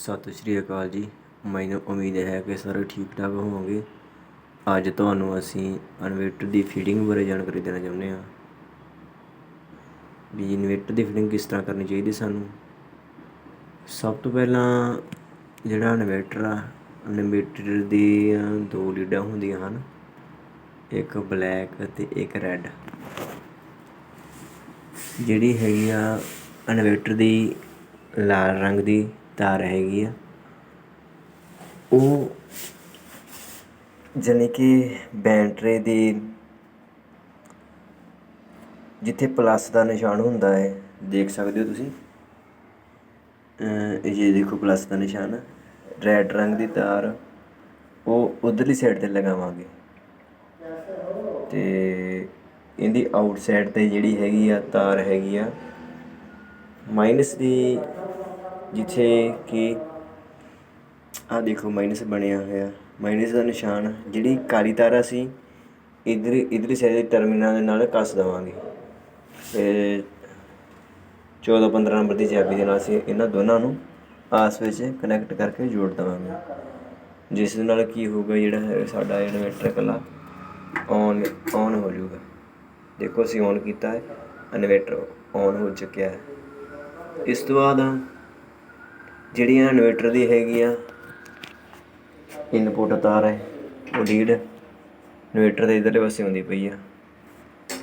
ਸਤਿ ਸ਼੍ਰੀ ਅਕਾਲ ਜੀ। ਮੈਨੂੰ ਉਮੀਦ ਹੈ ਕਿ ਸਾਰੇ ਠੀਕ ਠਾਕ ਹੋਵੋਗੇ। ਅੱਜ ਤੁਹਾਨੂੰ ਅਸੀਂ ਇਨਵੇਟਰ ਦੀ ਫੀਡਿੰਗ ਬਾਰੇ ਜਾਣਕਾਰੀ ਦੇਣਾ ਚਾਹੁੰਦੇ ਹਾਂ। ਵੀ ਇਨਵੇਟਰ ਦੀ ਫੀਡਿੰਗ ਕਿਸ ਤਰ੍ਹਾਂ ਕਰਨੀ ਚਾਹੀਦੀ ਸਾਨੂੰ? ਸਭ ਤੋਂ ਪਹਿਲਾਂ ਜਿਹੜਾ ਇਨਵੇਟਰ ਆ ਇਨਵੇਟਰ ਦੀਆਂ ਦੋ ਲੀਡਾਂ ਹੁੰਦੀਆਂ ਹਨ। ਇੱਕ ਬਲੈਕ ਅਤੇ ਇੱਕ ਰੈੱਡ। ਜਿਹੜੀ ਹੈਗੀ ਆ ਇਨਵੇਟਰ ਦੀ ਲਾਲ ਰੰਗ ਦੀ ਤਾਰ ਹੈਗੀ ਆ। ਉਹ ਜਾਣੀ ਕਿ ਬੈਟਰੀ ਦੀ ਜਿੱਥੇ ਪਲੱਸ ਦਾ ਨਿਸ਼ਾਨ ਹੁੰਦਾ ਹੈ, ਦੇਖ ਸਕਦੇ ਹੋ ਤੁਸੀਂ। ਅਹ ਇਹ ਦੇਖੋ ਪਲੱਸ ਦਾ ਨਿਸ਼ਾਨ ਰੈੱਡ ਰੰਗ ਦੀ ਤਾਰ, ਉਹ ਉਧਰਲੀ ਸਾਈਡ ਤੇ ਲਗਾਵਾਂਗੇ। ਤੇ ਇਹਦੀ ਆਊਟਸਾਈਡ ਤੇ ਜਿਹੜੀ ਹੈਗੀ ਆ, ਤਾਰ ਹੈਗੀ ਆ। ਮਾਈਨਸ ਦੀ ਜਿੱਥੇ ਕਿ ਆਹ ਦੇਖੋ ਮਾਈਨਸ ਬਣਿਆ ਹੋਇਆ। ਮਾਈਨਸ ਦਾ ਨਿਸ਼ਾਨ, ਜਿਹੜੀ ਕਾਲੀ ਤਾਰਾ ਸੀ, ਇਧਰ, ਇਧਰਲੀ ਸਾਈਡ ਦੇ ਟਰਮੀਨਲ ਦੇ ਨਾਲ ਕੱਸ ਦੇਵਾਂਗੇ। ਤੇ 14 15 ਨੰਬਰ ਦੀ ਚਾਬੀ ਦੇ ਨਾਲ ਅਸੀਂ ਇਹਨਾਂ ਦੋਨਾਂ ਨੂੰ ਆਸ ਵਿੱਚ ਕਨੈਕਟ ਕਰਕੇ ਜੋੜ ਦੇਵਾਂਗੇ। ਜਿਸ ਦੇ ਨਾਲ ਕੀ ਹੋਊਗਾ, ਜਿਹੜਾ ਹੈ ਸਾਡਾ ਇਨਵੇਟਰ ਇਕੱਲਾ ਔਨ ਔਨ ਹੋ ਜਾਊਗਾ। ਦੇਖੋ, ਅਸੀਂ ਔਨ ਕੀਤਾ ਹੈ ਇਨਵੇਟਰ ਔਨ ਹੋ ਚੁੱਕਿਆ ਹੈ। ਇਸ ਤੋਂ ਬਾਅਦ ਜਿਹੜੀਆਂ ਇਨਵੇਟਰ ਦੀ ਹੈਗੀਆਂ ਆ। ਇਨਪੁਟ ਤਾਰ ਹੈ, ਉਹ ਲੀਡ ਇਨਵੇਟਰ ਦੇ ਇਧਰਲੇ ਪਾਸੇ ਹੁੰਦੀ ਪਈ ਆ।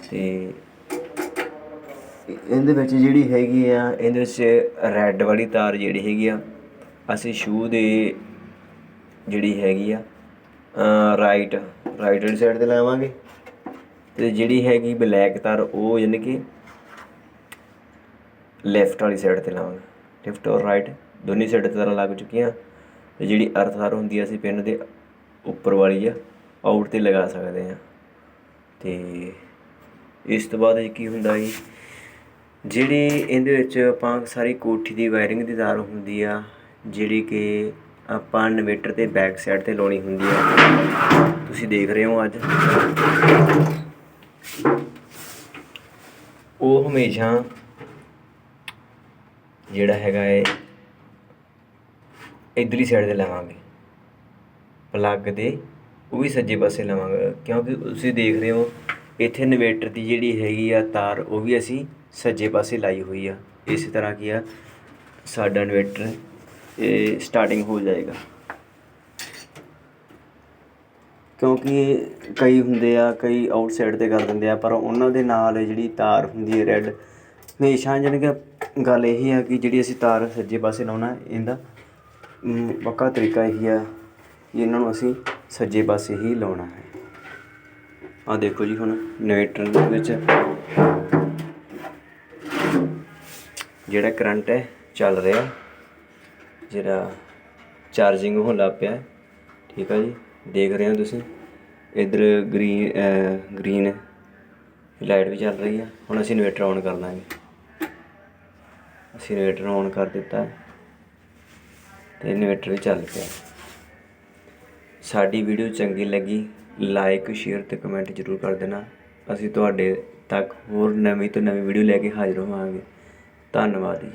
ਤੇ ਇਹਦੇ ਵਿੱਚ ਜਿਹੜੀ ਹੈਗੀ ਆ, ਇਹਦੇ ਵਿੱਚ ਰੈੱਡ ਵਾਲੀ ਤਾਰ ਜਿਹੜੀ ਹੈਗੀ ਆ, ਅਸੀਂ ਸ਼ੂ ਦੇ ਜਿਹੜੀ ਹੈਗੀ ਆ ਰਾਈਟ ਰਾਈਟ ਵਾਲੀ ਸਾਈਡ ਤੇ ਲਾਵਾਂਗੇ। ਤੇ ਜਿਹੜੀ ਹੈਗੀ ਬਲੈਕ ਤਾਰ, ਉਹ ਯਾਨੀ ਕਿ ਲੈਫਟ ਵਾਲੀ ਸਾਈਡ ਤੇ ਲਾਵਾਂਗੇ। ਲੈਫਟ ਔਰ ਰਾਈਟ ਦੋਨੇ ਸਾਈਡ ਤੇ ਤਾਰਾਂ ਲੱਗ ਚੁੱਕੀਆਂ ਤੇ ਜਿਹੜੀ ਅਰਥ ਤਾਰ ਹੁੰਦੀ ਆ ਅਸੀਂ ਪਿੰਨ ਦੇ ਉੱਪਰ ਵਾਲੀ ਆ ਆਊਟ ਤੇ ਲਗਾ ਸਕਦੇ ਆ ਤੇ ਇਸ ਤੋਂ ਬਾਅਦ ਇਹ ਕੀ ਹੁੰਦਾ ਜੀ, ਜਿਹੜੀ ਇਹਦੇ ਵਿੱਚ ਆਪਾਂ ਸਾਰੀ ਕੋਠੀ ਦੀ ਵਾਇਰਿੰਗ ਦੀ ਤਾਰ ਹੁੰਦੀ ਆ, ਜਿਹੜੀ ਕਿ ਆਪਾਂ ਇਨਵੇਟਰ ਤੇ ਬੈਕ ਸਾਈਡ ਤੇ ਲਾਉਣੀ ਹੁੰਦੀ ਆ। ਤੁਸੀਂ ਦੇਖ ਰਹੇ ਹੋ ਅੱਜ। ਉਹ ਹਮੇਸ਼ਾ ਜਿਹੜਾ ਹੈਗਾ ਹੈ ਇਧਰਲੀ ਸਾਈਡ ਤੇ ਲਵਾਂਗੇ। ਪਲੱਗ ਦੇ ਉਹ ਵੀ ਸੱਜੇ ਪਾਸੇ ਲਵਾਂਗੇ ਕਿਉਂਕਿ ਤੁਸੀਂ ਦੇਖ ਰਹੇ ਹੋ ਇੱਥੇ ਇਨਵੇਟਰ ਦੀ ਜਿਹੜੀ ਹੈਗੀ ਆ ਤਾਰ ਉਹ ਵੀ ਅਸੀਂ ਸੱਜੇ ਪਾਸੇ ਲਾਈ ਹੋਈ ਆ। ਇਸੇ ਤਰ੍ਹਾਂ ਕੀ ਆ ਸਾਡਾ ਇਨਵੇਟਰ ਇਹ ਸਟਾਰਟਿੰਗ ਹੋ ਜਾਏਗਾ। ਕਿਉਂਕਿ ਕਈ ਹੁੰਦੇ ਆ ਕਈ ਆਊਟਸਾਈਡ ਤੇ ਕਰ ਦਿੰਦੇ ਆ ਪਰ ਉਹਨਾਂ ਦੇ ਨਾਲ ਜਿਹੜੀ ਤਾਰ ਹੁੰਦੀ ਹੈ ਰੈੱਡ ਹਮੇਸ਼ਾ ਜਾਣੀ ਗੱਲ ਇਹ ਆ ਕਿ ਜਿਹੜੀ ਅਸੀਂ ਤਾਰ ਸੱਜੇ ਪਾਸੇ ਲਾਉਣਾ ਇਹਦਾ ਮ, ਪੱਕਾ ਤਰੀਕਾ ਇਹੀ ਆ ਕਿ ਇਹਨਾਂ ਨੂੰ ਅਸੀਂ ਸੱਜੇ ਪਾਸੇ ਹੀ ਲਾਉਣਾ ਹੈ। ਆਹ ਦੇਖੋ ਜੀ ਹੁਣ ਇਨਵੇਟਰ ਦੇ ਵਿੱਚ ਜਿਹੜਾ ਕਰੰਟ ਹੈ, ਚੱਲ ਰਿਹਾ। ਜਿਹੜਾ ਚਾਰਜਿੰਗ ਹੋਣ ਲੱਗ ਪਿਆ ਠੀਕ ਆ ਜੀ, ਦੇਖ ਰਹੇ ਹੋ ਤੁਸੀਂ, ਇਧਰ ਗ੍ਰੀਨ ਗ੍ਰੀਨ ਲਾਈਟ ਵੀ ਚੱਲ ਰਹੀ ਹੈ ਹੁਣ ਅਸੀਂ ਇਨਵੇਟਰ ਔਨ ਕਰ ਦਾਂਗੇ ਅਸੀਂ ਇਨਵੇਟਰ ਔਨ ਕਰ ਦਿੱਤਾ ਹੈ। ਤੇ ਇਨਵੇਟਰ ਵੀ ਚੱਲ ਪਿਆ। ਸਾਡੀ ਵੀਡੀਓ ਚੰਗੀ ਲੱਗੀ ਲਾਈਕ ਸ਼ੇਅਰ ਤੇ ਕਮੈਂਟ ਜ਼ਰੂਰ ਕਰ ਦੇਣਾ। ਅਸੀਂ ਤੁਹਾਡੇ ਤੱਕ ਹੋਰ ਨਵੀਂ ਤੋਂ ਨਵੀਂ ਵੀਡੀਓ ਲੈ ਕੇ ਹਾਜ਼ਰ ਹੋਵਾਂਗੇ। ਧੰਨਵਾਦ ਜੀ।